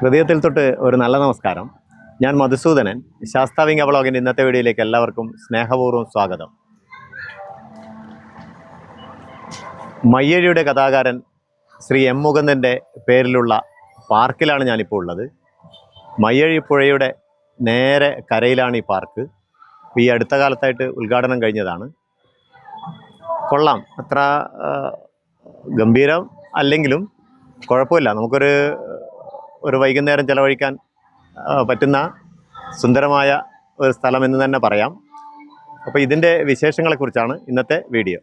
ഹൃദയത്തിൽ തൊട്ട് ഒരു നല്ല നമസ്കാരം. ഞാൻ മധുസൂദനൻ. ശാസ്താവിംഗ വ്ളോഗിന്റെ ഇന്നത്തെ വീഡിയോയിലേക്ക് എല്ലാവർക്കും സ്നേഹപൂർവം സ്വാഗതം. മയ്യഴിയുടെ കഥാകാരൻ ശ്രീ എം മുകുന്ദന്റെ പേരിലുള്ള പാർക്കിലാണ് ഞാനിപ്പോൾ ഉള്ളത്. മയ്യഴി പുഴയുടെ നേരെ കരയിലാണ് ഈ പാർക്ക്. ഈ അടുത്ത കാലത്തായിട്ട് ഉദ്ഘാടനം കഴിഞ്ഞതാണ്. കൊള്ളാം. അത്ര ഗംഭീരം അല്ലെങ്കിലും കുഴപ്പമില്ല. നമുക്കൊരു ഒരു വൈകുന്നേരം ചിലവഴിക്കാൻ പറ്റുന്ന സുന്ദരമായ ഒരു സ്ഥലം എന്ന് തന്നെ പറയാം. അപ്പോൾ ഇതിന്റെ വിശേഷങ്ങളെക്കുറിച്ചാണ് ഇന്നത്തെ വീഡിയോ.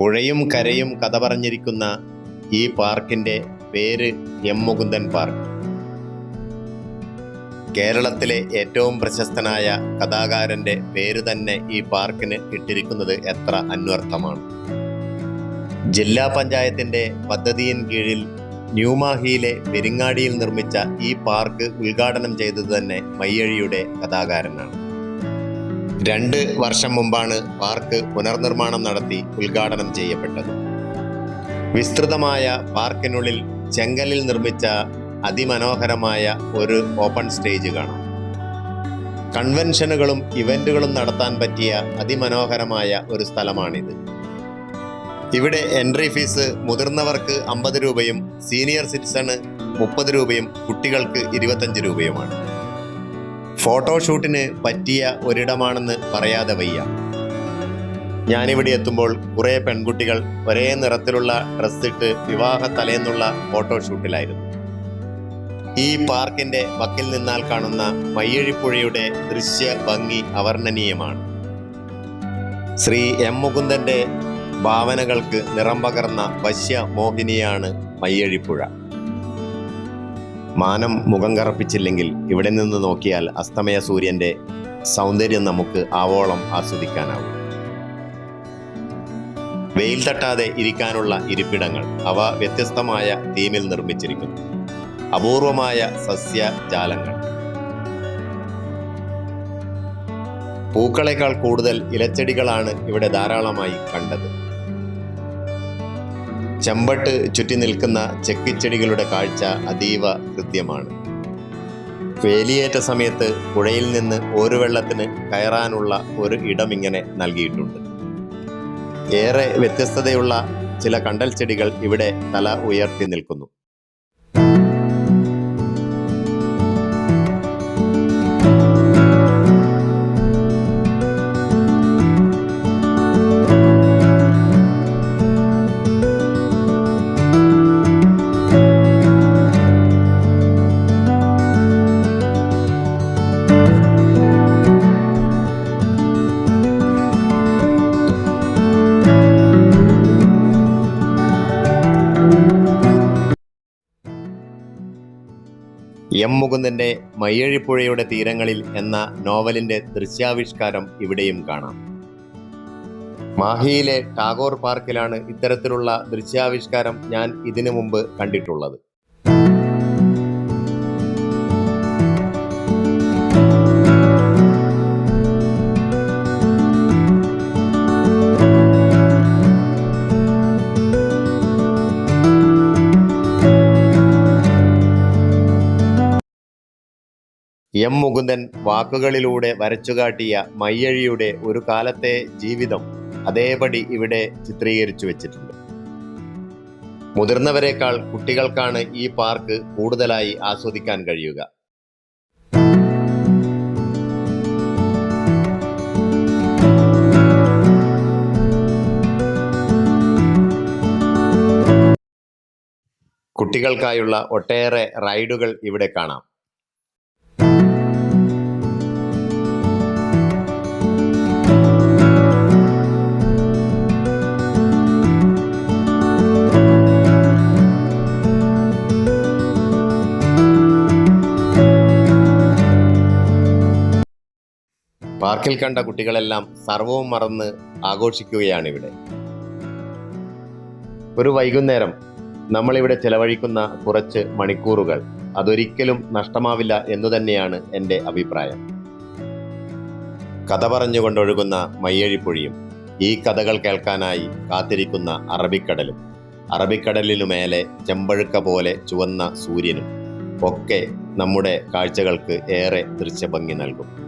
പുഴയും കരയും കഥ പറഞ്ഞിരിക്കുന്ന ഈ പാർക്കിന്റെ പേര് എം മുകുന്ദൻ പാർക്ക്. കേരളത്തിലെ ഏറ്റവും പ്രശസ്തനായ കഥാകാരന്റെ പേര് തന്നെ ഈ പാർക്കിന് ഇട്ടിരിക്കുന്നത് എത്ര അന്വർത്ഥമാണ്. ജില്ലാ പഞ്ചായത്തിന്റെ പദ്ധതിയിൻ കീഴിൽ ന്യൂമാഹിയിലെ പെരിങ്ങാടിയിൽ നിർമ്മിച്ച ഈ പാർക്ക് ഉദ്ഘാടനം ചെയ്തത് തന്നെ മയ്യഴിയുടെ കഥാകാരനാണ്. രണ്ട് വർഷം മുമ്പാണ് പാർക്ക് പുനർനിർമ്മാണം നടത്തി ഉദ്ഘാടനം ചെയ്യപ്പെട്ടത്. വിസ്തൃതമായ പാർക്കിനുള്ളിൽ ചെങ്കലിൽ നിർമ്മിച്ച അതിമനോഹരമായ ഒരു ഓപ്പൺ സ്റ്റേജ് കാണാം. കൺവെൻഷനുകളും ഇവന്റുകളും നടത്താൻ പറ്റിയ അതിമനോഹരമായ ഒരു സ്ഥലമാണിത്. ഇവിടെ എൻട്രി ഫീസ് മുതിർന്നവർക്ക് അമ്പത് രൂപയും സീനിയർ സിറ്റിസണ് മുപ്പത് രൂപയും കുട്ടികൾക്ക് ഇരുപത്തഞ്ച് രൂപയുമാണ്. ഫോട്ടോഷൂട്ടിന് പറ്റിയ ഒരിടമാണെന്ന് പറയാതെ വയ്യ. ഞാനിവിടെ എത്തുമ്പോൾ കുറേ പെൺകുട്ടികൾ ഒരേ നിറത്തിലുള്ള ഡ്രസ്സിട്ട് വിവാഹ തലേന്നുള്ള ഫോട്ടോഷൂട്ടിലായിരുന്നു. ഈ പാർക്കിന്റെ വക്കിൽ നിന്നാൽ കാണുന്ന മയ്യഴിപ്പുഴയുടെ ദൃശ്യ ഭംഗി അവർണനീയമാണ്. ശ്രീ എം മുകുന്ദന്റെ ഭാവനകൾക്ക് നിറം പകർന്ന വശ്യ മോഹിനിയാണ് മയ്യഴിപ്പുഴ. മാനം മുഖം കറപ്പിച്ചില്ലെങ്കിൽ ഇവിടെ നിന്ന് നോക്കിയാൽ അസ്തമയ സൂര്യന്റെ സൗന്ദര്യം നമുക്ക് ആവോളം ആസ്വദിക്കാനാവും. വെയിൽ തട്ടാതെ ഇരിക്കാനുള്ള ഇരിപ്പിടങ്ങൾ അവ വ്യത്യസ്തമായ തീമിൽ നിർമ്മിച്ചിരിക്കുന്നു. അപൂർവമായ സസ്യജാലങ്ങൾ. പൂക്കളേക്കാൾ കൂടുതൽ ഇലച്ചെടികളാണ് ഇവിടെ ധാരാളമായി കണ്ടത്. ചെമ്പട്ട് ചുറ്റി നിൽക്കുന്ന ചെക്കിച്ചെടികളുടെ കാഴ്ച അതീവ കൃത്യമാണ്. വേലിയേറ്റ സമയത്ത് പുഴയിൽ നിന്ന് ഒരു വെള്ളത്തിന് കയറാനുള്ള ഒരു ഇടം ഇങ്ങനെ നൽകിയിട്ടുണ്ട്. ഏറെ വ്യത്യസ്തതയുള്ള ചില കണ്ടൽ ചെടികൾ ഇവിടെ തല ഉയർത്തി നിൽക്കുന്നു. എം മുകുന്ദന്റെ മയ്യഴിപ്പുഴയുടെ തീരങ്ങളിൽ എന്ന നോവലിന്റെ ദൃശ്യാവിഷ്കാരം ഇവിടെയും കാണാം. മാഹിയിലെ ടാഗോർ പാർക്കിലാണ് ഇത്തരത്തിലുള്ള ദൃശ്യാവിഷ്കാരം ഞാൻ ഇതിനു മുമ്പ് കണ്ടിട്ടുള്ളത്. എം മുകുന്ദൻ വാക്കുകളിലൂടെ വരച്ചുകാട്ടിയ മയ്യഴിയുടെ ഒരു കാലത്തെ ജീവിതം അതേപടി ഇവിടെ ചിത്രീകരിച്ചു വെച്ചിട്ടുണ്ട്. മുതിർന്നവരെക്കാൾ കുട്ടികൾക്കാണ് ഈ പാർക്ക് കൂടുതലായി ആസ്വദിക്കാൻ കഴിയുക. കുട്ടികൾക്കായുള്ള ഒട്ടേറെ റൈഡുകൾ ഇവിടെ കാണാം. പാർക്കിൽ കണ്ട കുട്ടികളെല്ലാം സർവവും മറന്ന് ആഘോഷിക്കുകയാണ് ഇവിടെ ഒരു വൈകുന്നേരം നമ്മളിവിടെ ചെലവഴിക്കുന്ന കുറച്ച് മണിക്കൂറുകൾ അതൊരിക്കലും നഷ്ടമാവില്ല എന്നു തന്നെയാണ് എന്റെ അഭിപ്രായം. കഥ പറഞ്ഞുകൊണ്ടൊഴുകുന്ന മയ്യഴിപ്പുഴിയും ഈ കഥകൾ കേൾക്കാനായി കാത്തിരിക്കുന്ന അറബിക്കടലും അറബിക്കടലിനു മേലെ ചെമ്പഴുക്ക പോലെ ചുവന്ന സൂര്യനും ഒക്കെ നമ്മുടെ കാഴ്ചകൾക്ക് ഏറെ ദൃശ്യഭംഗി നൽകും.